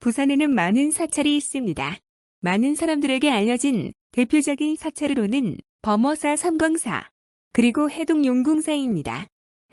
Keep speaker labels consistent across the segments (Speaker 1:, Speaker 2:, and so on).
Speaker 1: 부산에는 많은 사찰이 있습니다. 많은 사람들에게 알려진 대표적인 사찰으로는 범어사 삼광사, 그리고 해동용궁사입니다.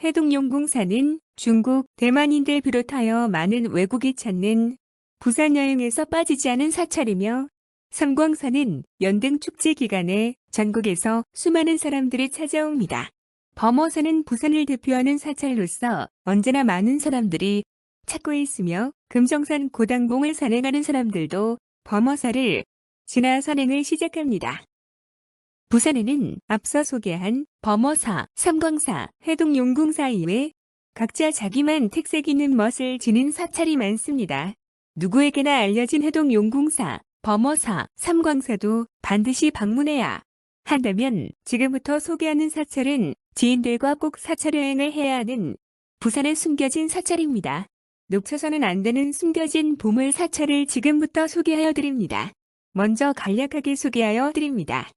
Speaker 1: 해동용궁사는 중국, 대만인들 비롯하여 많은 외국이 찾는 부산 여행에서 빠지지 않은 사찰이며 삼광사는 연등 축제 기간에 전국에서 수많은 사람들이 찾아옵니다. 범어사는 부산을 대표하는 사찰로서 언제나 많은 사람들이 찾고 있으며 금정산 고당봉을 산행하는 사람들도 범어사를 지나 산행을 시작합니다. 부산에는 앞서 소개한 범어사, 삼광사, 해동용궁사 이외 각자 자기만 특색 있는 멋을 지닌 사찰이 많습니다. 누구에게나 알려진 해동용궁사, 범어사, 삼광사도 반드시 방문해야 한다면 지금부터 소개하는 사찰은 지인들과 꼭 사찰 여행을 해야 하는 부산에 숨겨진 사찰입니다. 놓쳐서는 안 되는 숨겨진 보물 사찰을 지금부터 소개하여 드립니다. 먼저 간략하게 소개하여 드립니다.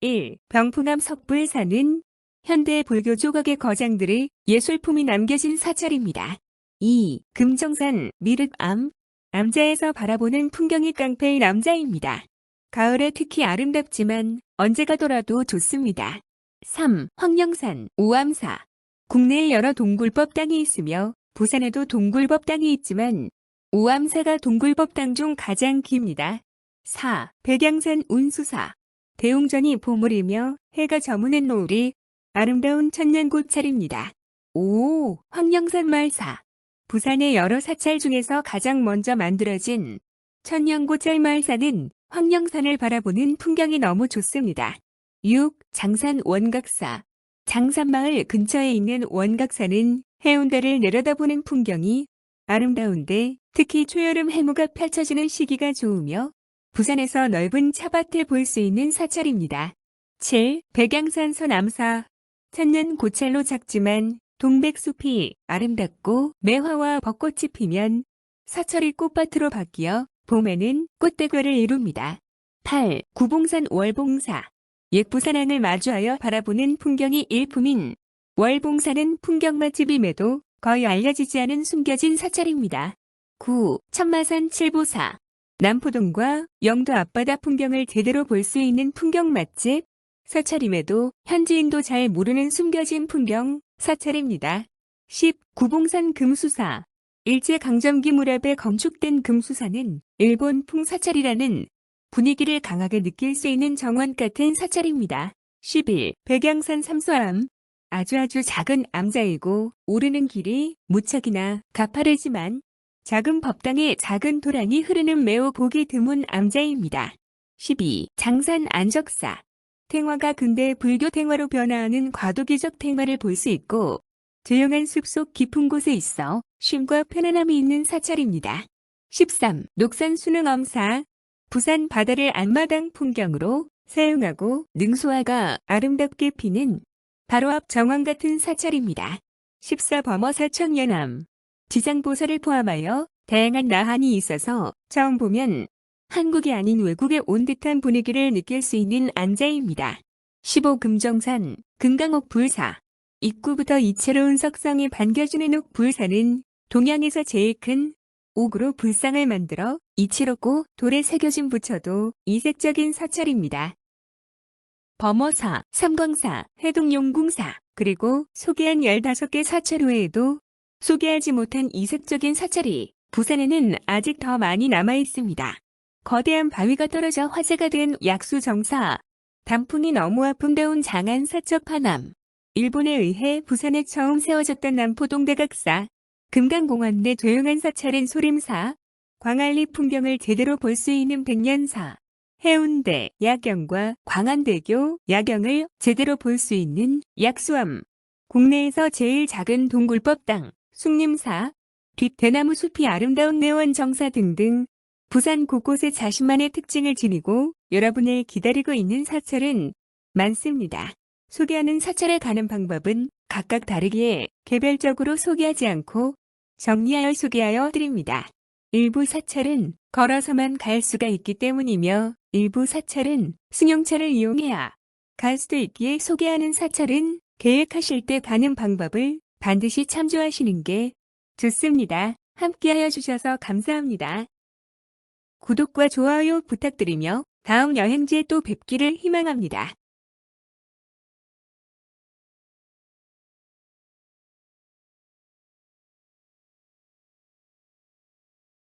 Speaker 1: 1. 병풍암 석불사는 현대 불교 조각의 거장들의 예술품이 남겨진 사찰입니다. 2. 금정산 미륵암 남자에서 바라보는 풍경이 깡패의 남자입니다. 가을에 특히 아름답지만 언제 가더라도 좋습니다. 3. 황령산 우암사 국내에 여러 동굴법 당이 있으며 부산에도 동굴법 당이 있지만 우암사가 동굴법 당 중 가장 깁니다. 4. 백양산 운수사 대웅전이 보물이며 해가 저무는 노을이 아름다운 천년고찰입니다. 5. 황령산 말사 부산의 여러 사찰 중에서 가장 먼저 만들어진 천년고찰 말사는 황령산을 바라보는 풍경이 너무 좋습니다. 6. 장산 원각사 장산마을 근처에 있는 원각사는 해운대를 내려다보는 풍경이 아름다운데 특히 초여름 해무가 펼쳐지는 시기가 좋으며 부산에서 넓은 차밭을 볼 수 있는 사찰입니다. 7. 백양산 서남사 천년 고찰로 작지만 동백숲이 아름답고 매화와 벚꽃이 피면 사철이 꽃밭으로 바뀌어 봄에는 꽃대과를 이룹니다. 8. 구봉산 월봉사 옛 부산항을 마주하여 바라보는 풍경이 일품인 월봉사는 풍경 맛집임에도 거의 알려지지 않은 숨겨진 사찰입니다. 9. 천마산 칠보사 남포동과 영도 앞바다 풍경을 제대로 볼 수 있는 풍경 맛집 사찰임에도 현지인도 잘 모르는 숨겨진 풍경 사찰입니다. 10. 구봉산 금수사 일제강점기 무렵에 건축된 금수사는 일본 풍사찰이라는 분위기를 강하게 느낄 수 있는 정원 같은 사찰입니다. 11. 백양산 삼수암 아주 아주 작은 암자이고 오르는 길이 무척이나 가파르지만 작은 법당에 작은 도랑이 흐르는 매우 보기 드문 암자입니다. 12. 장산 안적사 탱화가 근대 불교 탱화로 변화하는 과도기적 탱화를 볼 수 있고 조용한 숲속 깊은 곳에 있어 쉼과 편안함이 있는 사찰입니다. 13. 녹산 수능엄사 부산 바다를 앞마당 풍경으로 사용하고 능수화가 아름답게 피는 바로 앞 정원 같은 사찰입니다. 14. 범어사 청년암 지장보살을 포함하여 다양한 나한이 있어서 처음 보면 한국이 아닌 외국에 온 듯한 분위기를 느낄 수 있는 안자입니다. 15. 금정산 금강옥 불사 입구부터 이채로운 석상이 반겨주는 옥 불사는 동양에서 제일 큰 옥으로 불상을 만들어 이치롭고 돌에 새겨진 부처도 이색적인 사찰입니다. 범어사, 삼광사, 해동용궁사, 그리고 소개한 15개 사찰 외에도 소개하지 못한 이색적인 사찰이 부산에는 아직 더 많이 남아 있습니다. 거대한 바위가 떨어져 화제가 된 약수정사, 단풍이 너무 아픔다운 장안 사척 하남, 일본에 의해 부산에 처음 세워졌던 남포동 대각사, 금강공원 내 조용한 사찰인 소림사, 광안리 풍경을 제대로 볼 수 있는 백년사, 해운대 야경과 광안대교 야경을 제대로 볼 수 있는 약수암, 국내에서 제일 작은 동굴법당, 숭림사, 뒷대나무 숲이 아름다운 내원 정사 등등 부산 곳곳에 자신만의 특징을 지니고 여러분을 기다리고 있는 사찰은 많습니다. 소개하는 사찰에 가는 방법은 각각 다르기에 개별적으로 소개하지 않고 정리하여 소개하여 드립니다. 일부 사찰은 걸어서만 갈 수가 있기 때문이며 일부 사찰은 승용차를 이용해야 갈 수도 있기에 소개하는 사찰은 계획하실 때 가는 방법을 반드시 참조하시는 게 좋습니다. 함께하여 주셔서 감사합니다. 구독과 좋아요 부탁드리며 다음 여행지에 또 뵙기를 희망합니다.